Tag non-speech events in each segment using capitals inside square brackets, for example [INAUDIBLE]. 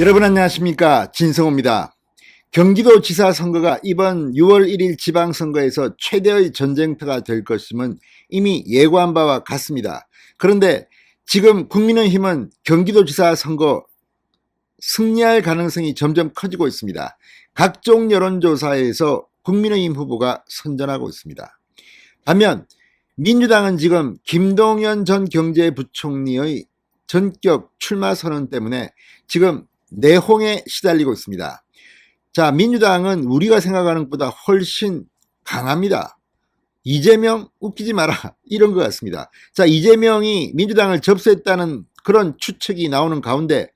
여러분 안녕하십니까 진성호입니다. 경기도지사 선거가 이번 6월 1일 지방선거에서 최대의 전쟁터가 될 것임은 이미 예고한 바와 같습니다. 그런데 지금 국민의힘은 경기도지사 선거 승리할 가능성이 점점 커지고 있습니다. 각종 여론조사에서 국민의힘 후보가 선전하고 있습니다. 반면 민주당은 지금 김동연 전 경제부총리의 전격 출마 선언 때문에 지금 내홍에 시달리고 있습니다. 자, 민주당은 우리가 생각하는 것보다 훨씬 강합니다. 이재명 웃기지 마라. [LAUGHS] 이런 것 같습니다. 자, 이재명이 민주당을 접수했다는 그런 추측이 나오는 가운데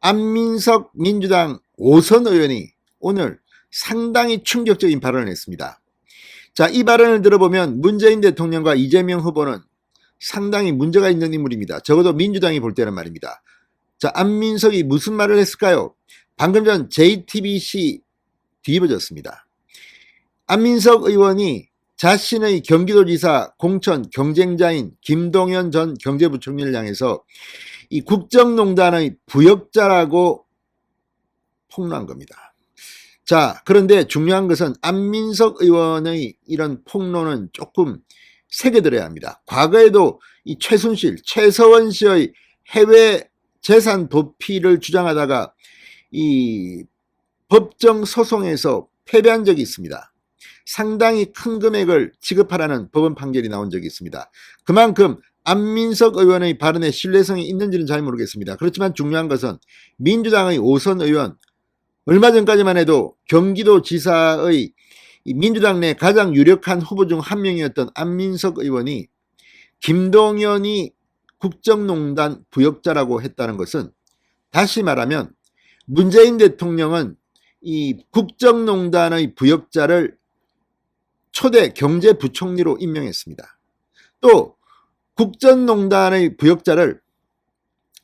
안민석 민주당 오선 의원이 오늘 상당히 충격적인 발언을 했습니다. 자, 이 발언을 들어보면 문재인 대통령과 이재명 후보는 상당히 문제가 있는 인물입니다. 적어도 민주당이 볼 때는 말입니다. 자, 안민석이 무슨 말을 했을까요? 방금 전 JTBC 뒤집어졌습니다. 안민석 의원이 자신의 경기도지사 공천 경쟁자인 김동연 전 경제부총리를 향해서 이 국정농단의 부역자라고 폭로한 겁니다. 자, 그런데 중요한 것은 안민석 의원의 이런 폭로는 조금 새겨들어야 합니다. 과거에도 이 최순실, 최서원 씨의 해외 재산 도피를 주장하다가 이 법정 소송에서 패배한 적이 있습니다. 상당히 큰 금액을 지급하라는 법원 판결이 나온 적이 있습니다. 그만큼 안민석 의원의 발언에 신뢰성이 있는지는 잘 모르겠습니다. 그렇지만 중요한 것은 민주당의 오선 의원 얼마 전까지만 해도 경기도 지사의 민주당 내 가장 유력한 후보 중 한 명이었던 안민석 의원이 김동연이 국정농단 부역자라고 했다는 것은 다시 말하면 문재인 대통령은 이 국정농단의 부역자를 초대 경제부총리로 임명했습니다. 또 국정농단의 부역자를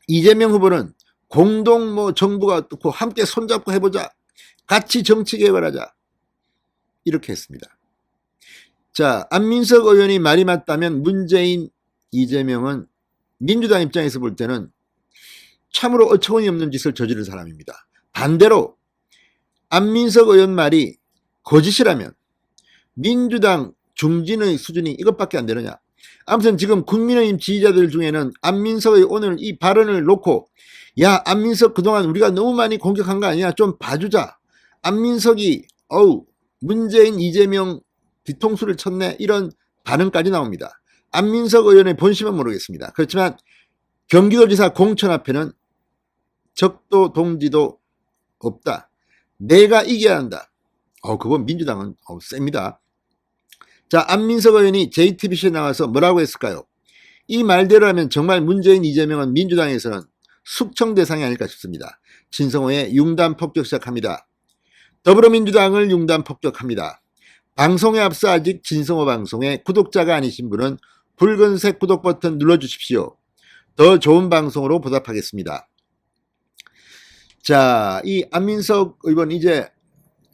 이재명 후보는 공동 뭐 정부가 고 함께 손잡고 해보자. 같이 정치 개발하자. 이렇게 했습니다. 자, 안민석 의원이 말이 맞다면 문재인, 이재명은 민주당 입장에서 볼 때는 참으로 어처구니 없는 짓을 저지른 사람입니다. 반대로 안민석 의원 말이 거짓이라면 민주당 중진의 수준이 이것밖에 안 되느냐. 아무튼 지금 국민의힘 지지자들 중에는 안민석의 오늘 이 발언을 놓고 야 안민석 그동안 우리가 너무 많이 공격한 거 아니야 좀 봐주자 안민석이 어우 문재인 이재명 뒤통수를 쳤네 이런 반응까지 나옵니다 안민석 의원의 본심은 모르겠습니다 그렇지만 경기도지사 공천 앞에는 적도 동지도 없다 내가 이겨야 한다 어 그건 민주당은 어, 셉니다 자 안민석 의원이 JTBC에 나와서 뭐라고 했을까요 이 말대로라면 정말 문재인 이재명은 민주당에서는 숙청 대상이 아닐까 싶습니다. 진성호의 융단 폭격 시작합니다. 더불어민주당을 융단 폭격합니다. 방송에 앞서 아직 진성호 방송에 구독자가 아니신 분은 붉은색 구독 버튼 눌러주십시오. 더 좋은 방송으로 보답하겠습니다. 자, 이 안민석 의원 이제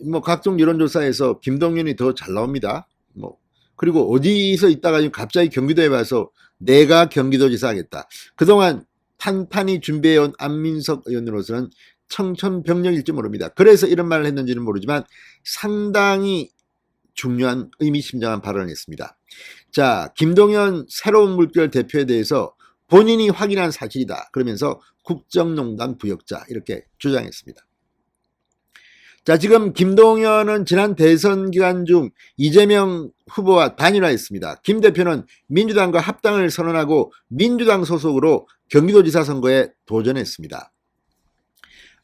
뭐 각종 여론조사에서 김동연이 더 잘 나옵니다. 뭐 그리고 어디서 있다가 갑자기 경기도에 와서 내가 경기도지사 하겠다. 그동안 탄탄히 준비해온 안민석 의원으로서는 청천벽력일지 모릅니다. 그래서 이런 말을 했는지는 모르지만 상당히 중요한 의미심장한 발언을 했습니다. 자, 김동연 새로운 물결 대표에 대해서 본인이 확인한 사실이다. 그러면서 국정농단 부역자 이렇게 주장했습니다. 자, 지금 김동연은 지난 대선 기간 중 이재명 후보와 단일화했습니다. 김 대표는 민주당과 합당을 선언하고 민주당 소속으로 경기도지사 선거에 도전했습니다.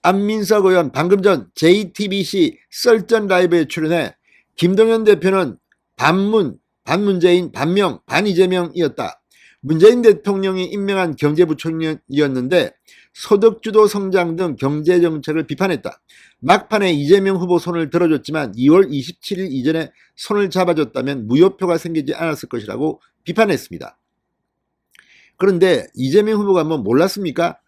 안민석 의원 방금 전 JTBC 썰전 라이브에 출연해 김동연 대표는 반문, 반문재인, 반명, 반이재명이었다. 문재인 대통령이 임명한 경제부총리였는데 소득주도 성장 등 경제정책을 비판했다. 막판에 이재명 후보 손을 들어줬지만 2월 27일 이전에 손을 잡아줬다면 무효표가 생기지 않았을 것이라고 비판했습니다. 그런데 이재명 후보가 뭐 몰랐습니까?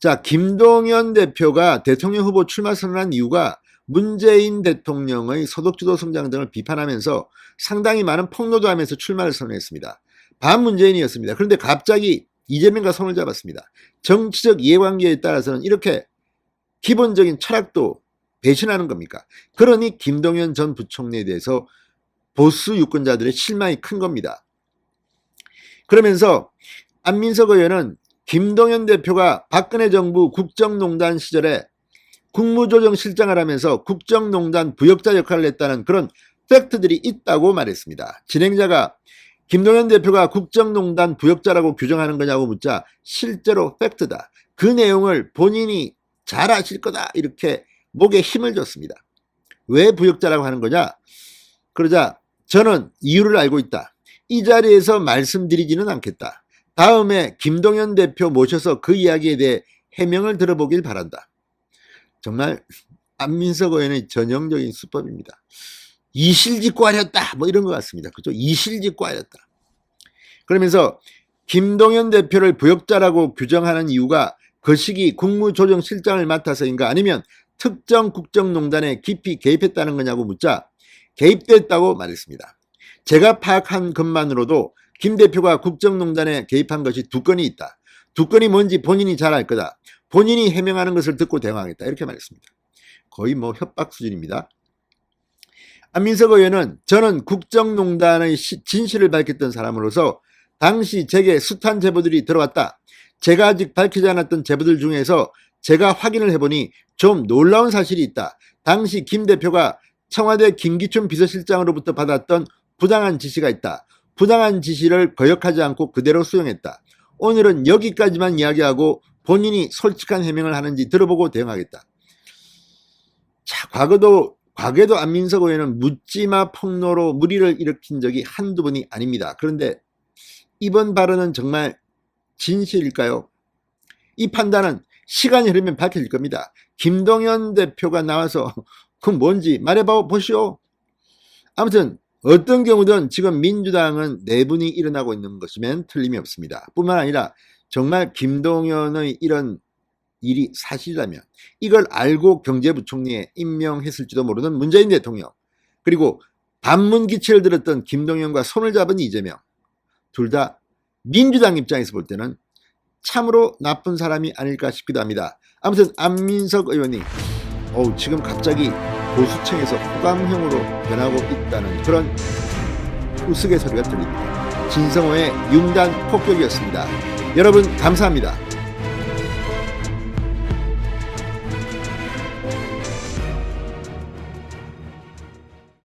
자, 김동연 대표가 대통령 후보 출마 선언한 이유가 문재인 대통령의 소득주도 성장 등을 비판하면서 상당히 많은 폭로도 하면서 출마를 선언했습니다. 반문재인이었습니다. 그런데 갑자기 이재명과 손을 잡았습니다. 정치적 이해관계에 따라서는 이렇게 기본적인 철학도 배신하는 겁니까? 그러니 김동연 전 부총리에 대해서 보수 유권자들의 실망이 큰 겁니다. 그러면서 안민석 의원은 김동연 대표가 박근혜 정부 국정농단 시절에 국무조정실장을 하면서 국정농단 부역자 역할을 했다는 그런 팩트들이 있다고 말했습니다. 진행자가 김동연 대표가 국정농단 부역자라고 규정하는 거냐고 묻자 실제로 팩트다. 그 내용을 본인이 잘 아실 거다. 이렇게 목에 힘을 줬습니다. 왜 부역자라고 하는 거냐? 그러자 저는 이유를 알고 있다. 이 자리에서 말씀드리지는 않겠다. 다음에 김동연 대표 모셔서 그 이야기에 대해 해명을 들어보길 바란다. 정말 안민석 의원의 전형적인 수법입니다. 이실직고하렸다 뭐 이런 것 같습니다. 그죠? 이실직고하렸다. 그러면서 김동연 대표를 부역자라고 규정하는 이유가 그 시기 국무조정실장을 맡아서인가 아니면 특정 국정농단에 깊이 개입했다는 거냐고 묻자 개입됐다고 말했습니다. 제가 파악한 것만으로도 김 대표가 국정농단에 개입한 것이 두 건이 있다. 두 건이 뭔지 본인이 잘 알 거다. 본인이 해명하는 것을 듣고 대응하겠다. 이렇게 말했습니다. 거의 뭐 협박 수준입니다. 안민석 의원은 저는 국정농단의 시- 진실을 밝혔던 사람으로서 당시 제게 숱한 제보들이 들어왔다. 제가 아직 밝히지 않았던 제보들 중에서 제가 확인을 해보니 좀 놀라운 사실이 있다. 당시 김 대표가 청와대 김기춘 비서실장으로부터 받았던 부당한 지시가 있다. 부당한 지시를 거역하지 않고 그대로 수용했다. 오늘은 여기까지만 이야기하고 본인이 솔직한 해명을 하는지 들어보고 대응하겠다. 자, 과거도 과거에도 안민석 의원은 묻지마 폭로로 무리를 일으킨 적이 한두 번이 아닙니다. 그런데 이번 발언은 정말 진실일까요? 이 판단은 시간이 흐르면 밝혀질 겁니다. 김동연 대표가 나와서 [LAUGHS] 그 뭔지 말해봐 보시오. 아무튼 어떤 경우든 지금 민주당은 내분이 일어나고 있는 것이면 틀림이 없습니다. 뿐만 아니라 정말 김동연의 이런 일이 사실이라면 이걸 알고 경제부총리에 임명했을지도 모르는 문재인 대통령 그리고 반문 기치를 들었던 김동연과 손을 잡은 이재명 둘 다 민주당 입장에서 볼 때는 참으로 나쁜 사람이 아닐까 싶기도 합니다. 아무튼 안민석 의원이 어우, 지금 갑자기 보수층에서 호감형으로 변하고 있다는 그런 우스갯소리가 들립니다. 진성호의 융단 폭격이었습니다. 여러분 감사합니다.